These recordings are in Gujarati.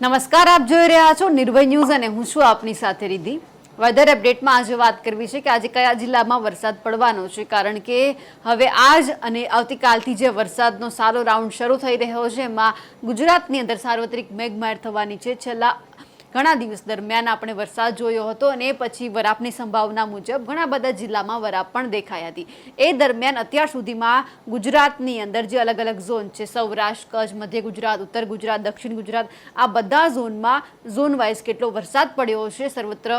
નમસ્કાર, આપ જોઈ રહ્યા છો નિર્ભય ન્યૂઝ અને હું છું આપની સાથે રીધિ વેધર અપડેટમાં આજે વાત કરવી છે કે આજે કયા જિલ્લામાં વરસાદ પડવાનો છે, કારણ કે હવે આજ અને આવતીકાલથી જે વરસાદનો સારો રાઉન્ડ શરૂ થઈ રહ્યો છે, એમાં ગુજરાતની અંદર સાર્વત્રિક મેઘમાર થવાની છે. છેલ્લા ઘણા દિવસ દરમિયાન આપણે વરસાદ જોયો હતો અને પછી વરાપની સંભાવના મુજબ ઘણા બધા જિલ્લામાં વરાપ પણ દેખાઈ હતી. એ દરમિયાન અત્યાર સુધીમાં ગુજરાતની અંદર જે અલગ અલગ ઝોન છે, સૌરાષ્ટ્ર, કચ્છ, મધ્ય ગુજરાત, ઉત્તર ગુજરાત, દક્ષિણ ગુજરાત, આ બધા ઝોનમાં ઝોન વાઇઝ કેટલો વરસાદ પડ્યો છે, સર્વત્ર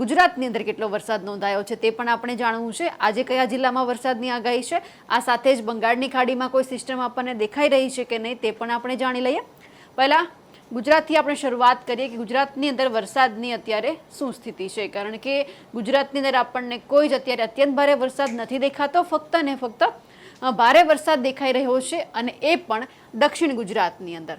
ગુજરાતની અંદર કેટલો વરસાદ નોંધાયો છે તે પણ આપણે જાણવું છે. આજે કયા જિલ્લામાં વરસાદની આગાહી છે? આ સાથે જ બંગાળની ખાડીમાં કોઈ સિસ્ટમ આપણને દેખાઈ રહી છે કે નહીં તે પણ આપણે જાણી લઈએ. પહેલાં ગુજરાતથી આપણે શરૂઆત કરીએ કે ગુજરાતની અંદર વરસાદની અત્યારે શું સ્થિતિ છે? કારણ કે ગુજરાતની અંદર આપણને કોઈ જ અત્યારે અત્યંત ભારે વરસાદ નથી દેખાતો, ફક્ત ને ફક્ત ભારે વરસાદ દેખાઈ રહ્યો છે અને એ પણ દક્ષિણ ગુજરાતની અંદર.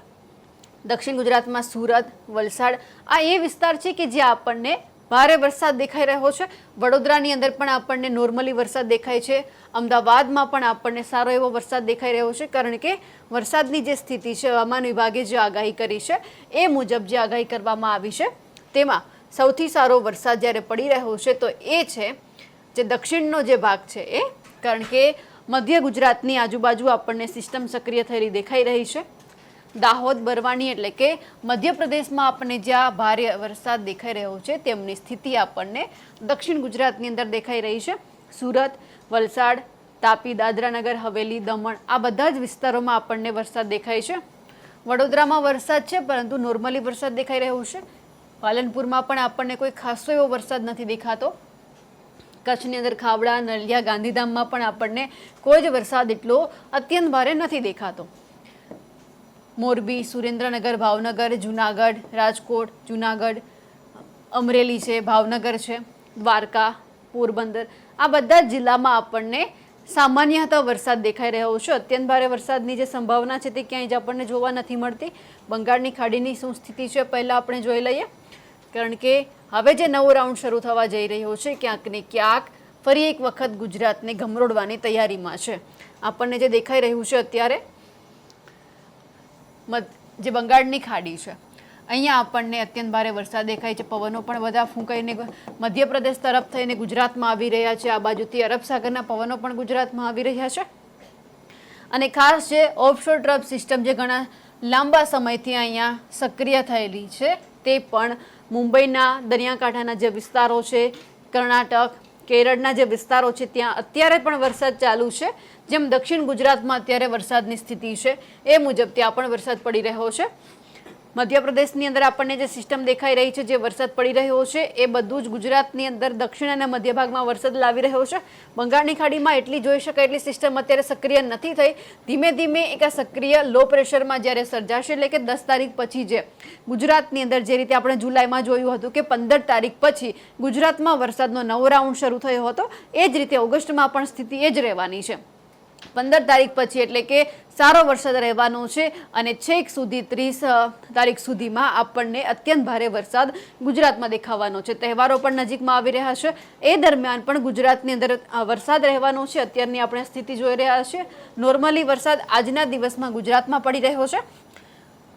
દક્ષિણ ગુજરાતમાં સુરત, વલસાડ, આ એ વિસ્તાર છે કે જ્યાં આપણને ભારે વરસાદ દેખાઈ રહ્યો છે. વડોદરાની અંદર પણ આપણને નોર્મલી વરસાદ દેખાય છે. અમદાવાદમાં પણ આપણને સારો એવો વરસાદ દેખાઈ રહ્યો છે, કારણ કે વરસાદની જે સ્થિતિ છે, હવામાન વિભાગે જે આગાહી કરી છે, એ મુજબ જે આગાહી કરવામાં આવી છે, તેમાં સૌથી સારો વરસાદ જ્યારે પડી રહ્યો છે, તો એ છે જે દક્ષિણનો જે ભાગ છે એ, કારણ કે મધ્ય ગુજરાતની આજુબાજુ આપણને સિસ્ટમ સક્રિય થયેલી દેખાઈ રહી છે. દાહોદ બરવાણી એટલે કે મધ્યપ્રદેશમાં આપણને જ્યાં ભારે વરસાદ દેખાઈ રહ્યો છે, તેમની સ્થિતિ આપણને દક્ષિણ ગુજરાતની અંદર દેખાઈ રહી છે. સુરત, વલસાડ, તાપી, દાદરાનગર, હવેલી, દમણ આ બધા જ વિસ્તારોમાં આપણને વરસાદ દેખાય છે. વડોદરામાં વરસાદ છે, પરંતુ નોર્મલી વરસાદ દેખાઈ રહ્યો છે. પાલનપુરમાં પણ આપણને કોઈ ખાસો એવો વરસાદ નથી દેખાતો. કચ્છની અંદર ખાવડા, નલિયા, ગાંધીધામમાં પણ આપણને કોઈ જ વરસાદ એટલો અત્યંત ભારે નથી દેખાતો. મોરબી, સુરેન્દ્રનગર, ભાવનગર, જુનાગઢ, રાજકોટ, જુનાગઢ, અમરેલી છે, ભાવનગર છે, દ્વારકા, પોરબંદર. આ બધા જિલ્લામાં આપણને સામાન્યતા વરસાદ દેખાઈ રહ્યો છે. અત્યંત ભારે વરસાદની જે સંભાવના છે તે ક્યાંય જ આપણને જોવા નથી મળતી. બંગાળની ખાડીની શું સ્થિતિ છે પહેલાં આપણે જોઈ લઈએ. કારણ કે હવે જે નવો રાઉન્ડ શરૂ થવા જઈ રહ્યો છે, ક્યાંક ને ક્યાંક ફરી એક વખત ગુજરાતને ગમરોડવાની તૈયારીમાં છે. આપણને જે દેખાઈ રહ્યું છે અત્યારે મધ- જે બંગાળની ખાડી છે. અહીંયા આપણને અત્યંત ભારે વરસાદ દેખાય છે. પવનો પણ બધા ફૂંકાઈને મધ્યપ્રદેશ તરફ થઈને ગુજરાતમાં આવી રહ્યા છે. આ બાજુથી અરબ સાગરના પવનો પણ ગુજરાતમાં આવી રહ્યા છે. અને ખાસ જે ઓફશોર ટ્રફ સિસ્ટમ જે ઘણા લાંબા સમયથી અહીંયા સક્રિય થયેલી છે, તે પણ મુંબઈના દરિયાકાંઠાના જે વિસ્તારો છે, કર્ણાટક કેરળના જે વિસ્તારો છે, ત્યાં અત્યારે પણ વરસાદ ચાલુ છે. જેમ દક્ષિણ ગુજરાતમાં અત્યારે વરસાદની સ્થિતિ છે, એ મુજબ ત્યાં પણ વરસાદ પડી રહ્યો છે. મધ્યપ્રદેશની અંદર આપણને જે સિસ્ટમ દેખાઈ રહી છે, જે વરસાદ પડી રહ્યો છે, એ બધું જ ગુજરાતની અંદર દક્ષિણ અને મધ્ય ભાગમાં વરસાદ લાવી રહ્યો છે. બંગાળની ખાડીમાં એટલી જોઈ શકાય એટલી સિસ્ટમ અત્યારે સક્રિય નથી થઈ. ધીમે ધીમે એક આ સક્રિય લો પ્રેશરમાં જ્યારે સર્જાશે એટલે કે દસ તારીખ પછી જે ગુજરાતની અંદર જે રીતે આપણે જુલાઈમાં જોયું હતું કે પંદર તારીખ પછી ગુજરાતમાં વરસાદનો નવો રાઉન્ડ શરૂ થયો હતો, એ જ રીતે ઓગસ્ટમાં પણ સ્થિતિ એ જ રહેવાની છે. પંદર તારીખ પછી, એટલે કે સારો વરસાદ રહેવાનો છે અને છેક સુધી ત્રીસ તારીખ સુધીમાં આપણને અત્યંત ભારે વરસાદ ગુજરાતમાં દેખાવાનો છે. તહેવારો પણ નજીકમાં આવી રહ્યા છે. એ દરમિયાન પણ ગુજરાતની અંદર વરસાદ રહેવાનો છે. અત્યારની આપણે સ્થિતિ જોઈ રહ્યા છીએ નોર્મલી વરસાદ આજના દિવસમાં ગુજરાતમાં પડી રહ્યો છે.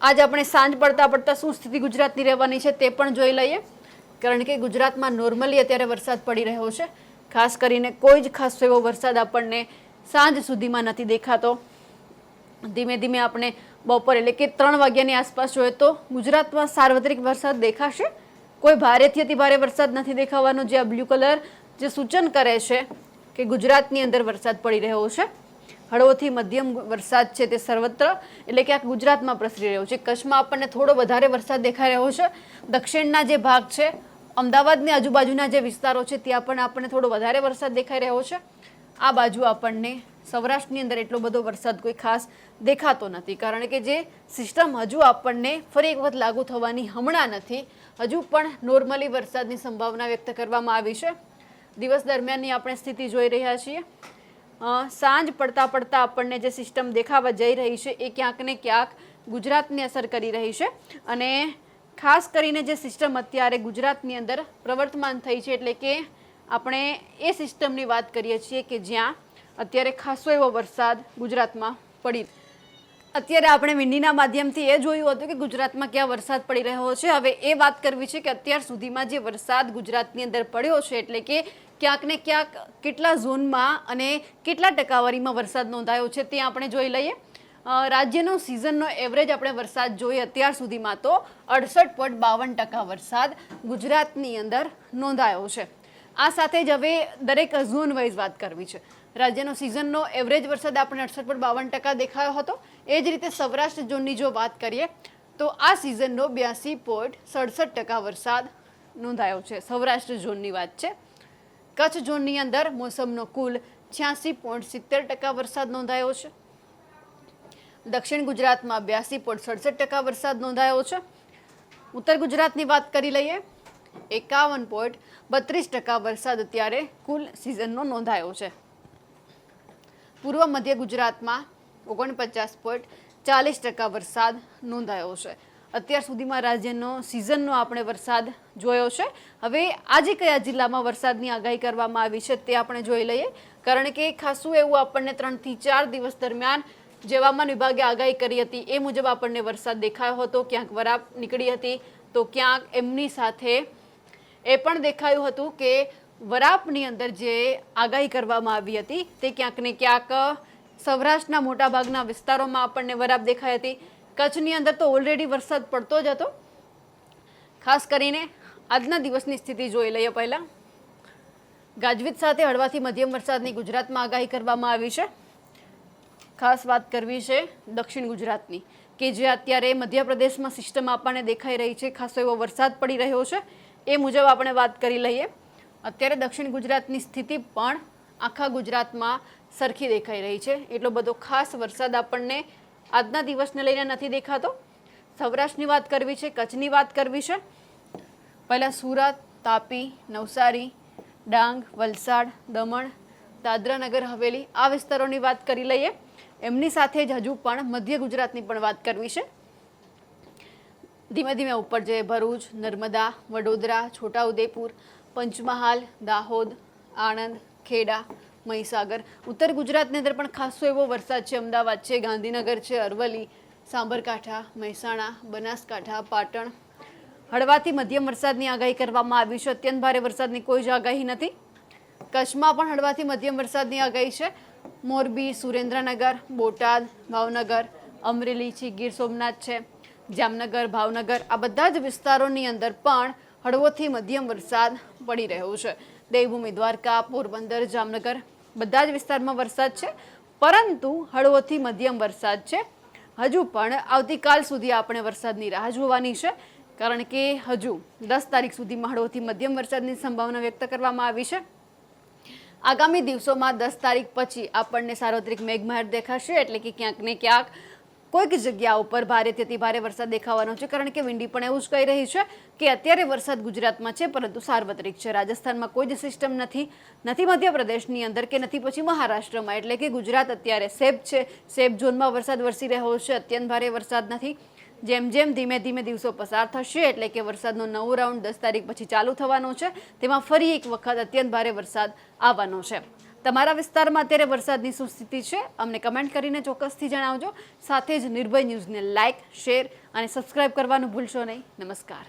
આજ આપણે સાંજ પડતા પડતા શું સ્થિતિ ગુજરાતની રહેવાની છે તે પણ જોઈ લઈએ. કારણ કે ગુજરાતમાં નોર્મલી અત્યારે વરસાદ પડી રહ્યો છે. ખાસ કરીને કોઈ જ ખાસ એવો વરસાદ આપણને સાંજ સુધીમાં નથી દેખાતો. ધીમે ધીમે આપણે બપોર એટલે કે ત્રણ વાગ્યાની આસપાસ જોઈએ તો ગુજરાતમાં સાર્વત્રિક વરસાદ દેખાશે. કોઈ ભારેથી અતિ ભારે વરસાદ નથી દેખાવાનો. જે આ બ્લુ કલર જે સૂચન કરે છે કે ગુજરાતની અંદર વરસાદ પડી રહ્યો છે. હળવોથી મધ્યમ વરસાદ છે તે સર્વત્ર. એટલે કે આ ગુજરાતમાં પ્રસરી રહ્યો છે. કચ્છમાં આપણને થોડો વધારે વરસાદ દેખાઈ રહ્યો છે. દક્ષિણના જે ભાગ છે, અમદાવાદની આજુબાજુના જે વિસ્તારો છે, ત્યાં પણ આપણને થોડો વધારે વરસાદ દેખાઈ રહ્યો છે. આ બાજુ આપણને સૌરાષ્ટ્રની અંદર એટલો બધો વરસાદ કોઈ ખાસ દેખાતો નથી. કારણ કે જે સિસ્ટમ હજુ આપણને ફરી એક વખત લાગુ થવાની હમણાં નથી. હજુ પણ નોર્મલી વરસાદની સંભાવના વ્યક્ત કરવામાં આવી છે. દિવસ દરમિયાનની આપણે સ્થિતિ જોઈ રહ્યા છીએ. સાંજ પડતા પડતા આપણને જે સિસ્ટમ દેખાવા જઈ રહી છે એ ક્યાંક ને ક્યાંક ગુજરાતની અસર કરી રહી છે. અને ખાસ કરીને જે સિસ્ટમ અત્યારે ગુજરાતની અંદર પ્રવર્તમાન થઈ છે એટલે કે આપણે એ સિસ્ટમની વાત કરીએ છીએ કે જ્યાં અત્યારે ખાસો એવો વરસાદ ગુજરાતમાં પડી અત્યારે આપણે વિંડીના માધ્યમથી એ જોયું હતું કે ગુજરાતમાં ક્યાં વરસાદ પડી રહ્યો છે. હવે એ વાત કરવી છે કે અત્યાર સુધીમાં જે વરસાદ ગુજરાતની અંદર પડ્યો છે એટલે કે ક્યાંક ને ક્યાંક કેટલા ઝોનમાં અને કેટલા ટકાવારીમાં વરસાદ નોંધાયો છે તે આપણે જોઈ લઈએ. રાજ્યનો સિઝનનો એવરેજ આપણે વરસાદ જોઈએ અત્યાર સુધીમાં તો અડસઠ પોઈન્ટ બાવન ટકા વરસાદ ગુજરાતની અંદર નોંધાયો છે. આ સાથે જ હવે દરેક ઝોન વાઇઝ વાત કરવી છે. રાજ્યનો સિઝનનો એવરેજ વરસાદ આપણે અડસઠ પોઈન્ટ બાવન ટકા દેખાયો હતો. એ જ રીતે સૌરાષ્ટ્ર ઝોનની જો વાત કરીએ, તો આ સિઝનનો બ્યાસી પોઈન્ટ સડસઠ ટકા વરસાદ નોંધાયો છે. સૌરાષ્ટ્ર ઝોનની વાત છે. કચ્છ ઝોનની અંદર મોસમનો કુલ છ્યાસી પોઈન્ટ સિત્તેર ટકા વરસાદ નોંધાયો છે. દક્ષિણ ગુજરાતમાં બ્યાસી પોઈન્ટ સડસઠ ટકા વરસાદ નોંધાયો છે. ઉત્તર ગુજરાતની વાત કરી લઈએ એકાવન પોઈન્ટ બત્રીસ ટકા વરસાદ અત્યારે કુલ સિઝનનો નોંધાયો છે. પૂર્વ મધ્ય ગુજરાતમાં ઓગણપચાસ પોઈન્ટ ચાલીસ ટકા વરસાદ નોંધાયો છે. અત્યાર સુધીમાં રાજ્યનો સિઝનનો આપણે વરસાદ જોયો છે. હવે આજે કયા જિલ્લામાં વરસાદની આગાહી કરવામાં આવી છે તે આપણે જોઈ લઈએ. કારણ કે ખાસું એવું આપણને ત્રણથી ચાર દિવસ દરમિયાન જે હવામાન વિભાગે આગાહી કરી હતી એ મુજબ આપણને વરસાદ દેખાયો હતો. ક્યાંક વરાપ નીકળી હતી તો ક્યાંક એમની સાથે એ પણ દેખાયું હતું કે વરાપની અંદર જે આગાહી કરવામાં આવી હતી, તે ક્યાંક ને ક્યાંક સૌરાષ્ટ્રના મોટાભાગના વિસ્તારોમાં આપણને વરાપ દેખાઈ હતી. કચ્છની અંદર તો ઓલરેડી વરસાદ પડતો જ હતો. ખાસ કરીને આજના દિવસની સ્થિતિ જોઈ લઈએ પહેલાં. ગાજવીજ સાથે હળવાથી મધ્યમ વરસાદની ગુજરાતમાં આગાહી કરવામાં આવી છે. ખાસ વાત કરવી છે દક્ષિણ ગુજરાતની, કે જે અત્યારે મધ્યપ્રદેશમાં સિસ્ટમ આપણને દેખાઈ રહી છે, ખાસો એવો વરસાદ પડી રહ્યો છે. એ મુજબ આપણે વાત કરી લઈએ. અત્યારે દક્ષિણ ગુજરાતની સ્થિતિ પણ આખા ગુજરાતમાં સરખી દેખાઈ રહી છે. એટલો બધો ખાસ વરસાદ આપણને આજના દિવસને લઈને નથી દેખાતો. સૌરાષ્ટ્રની વાત કરવી છે, કચ્છની વાત કરવી છે. પહેલાં સુરત, તાપી, નવસારી, ડાંગ, વલસાડ, દમણ દાદરાનગર હવેલી આ વિસ્તારોની વાત કરી લઈએ. એમની સાથે જ હજુ પણ મધ્ય ગુજરાતની પણ વાત કરવી છે. ધીમે ધીમે ઉપર જઈએ. ભરૂચ, નર્મદા, વડોદરા, છોટાઉદેપુર, પંચમહાલ, દાહોદ, આણંદ, ખેડા, મહીસાગર. ઉત્તર ગુજરાતની અંદર પણ ખાસો એવો વરસાદ છે. અમદાવાદ છે, ગાંધીનગર છે, અરવલ્લી, સાબરકાંઠા, મહેસાણા, બનાસકાંઠા, પાટણ. હળવાથી મધ્યમ વરસાદની આગાહી કરવામાં આવી છે. અત્યંત ભારે વરસાદની કોઈ જ આગાહી નથી. કચ્છમાં પણ હળવાથી મધ્યમ વરસાદની આગાહી છે. મોરબી, સુરેન્દ્રનગર, બોટાદ, ભાવનગર, અમરેલી છે, ગીર સોમનાથ છે. જામનગર, ભાવનગર આ બધા જ વિસ્તારોની અંદર પણ હળવોથી મધ્યમ વરસાદ પડી રહ્યો છે. દેવભૂમિ, દ્વારકા, પોરબંદર, જામનગર બધા જ વિસ્તારમાં વરસાદ છે, પરંતુ હળવોથી મધ્યમ વરસાદ છે. હજુ પણ આવતીકાલ સુધી આપણે વરસાદની રાહ જોવાની છે, કારણ કે હજુ દસ તારીખ સુધીમાં હળવોથી મધ્યમ વરસાદની સંભાવના વ્યક્ત કરવામાં આવી છે. આગામી દિવસોમાં દસ તારીખ પછી આપણને સાર્વત્રિક મેઘમહેર દેખાશે, એટલે કે ક્યાંક ને ક્યાંક કોઈક જગ્યા ઉપર ભારેથી અતિ ભારે વરસાદ દેખાવાનો છે. કારણ કે વિંડી પણ એવું જ કહી રહી છે કે અત્યારે વરસાદ ગુજરાતમાં છે, પરંતુ સાર્વત્રિક છે. રાજસ્થાનમાં કોઈ જ સિસ્ટમ નથી નથી મધ્યપ્રદેશની અંદર કે નથી પછી મહારાષ્ટ્રમાં. એટલે કે ગુજરાત અત્યારે સેફ છે. સેફ ઝોનમાં વરસાદ વરસી રહ્યો છે. અત્યંત ભારે વરસાદ નથી. જેમ જેમ ધીમે ધીમે દિવસો પસાર થશે, એટલે કે વરસાદનો નવો રાઉન્ડ દસ તારીખ પછી ચાલુ થવાનો છે. તેમાં ફરી એક વખત અત્યંત ભારે વરસાદ આવવાનો છે. તમારા વિસ્તારમાં અત્યારે વરસાદની શું સ્થિતિ છે, અમને કમેન્ટ કરીને ચોક્કસથી જણાવજો. સાથે જ નિર્ભય ન્યૂઝને લાઇક શેર અને સબસ્ક્રાઇબ કરવાનું ભૂલશો નહીં. નમસ્કાર.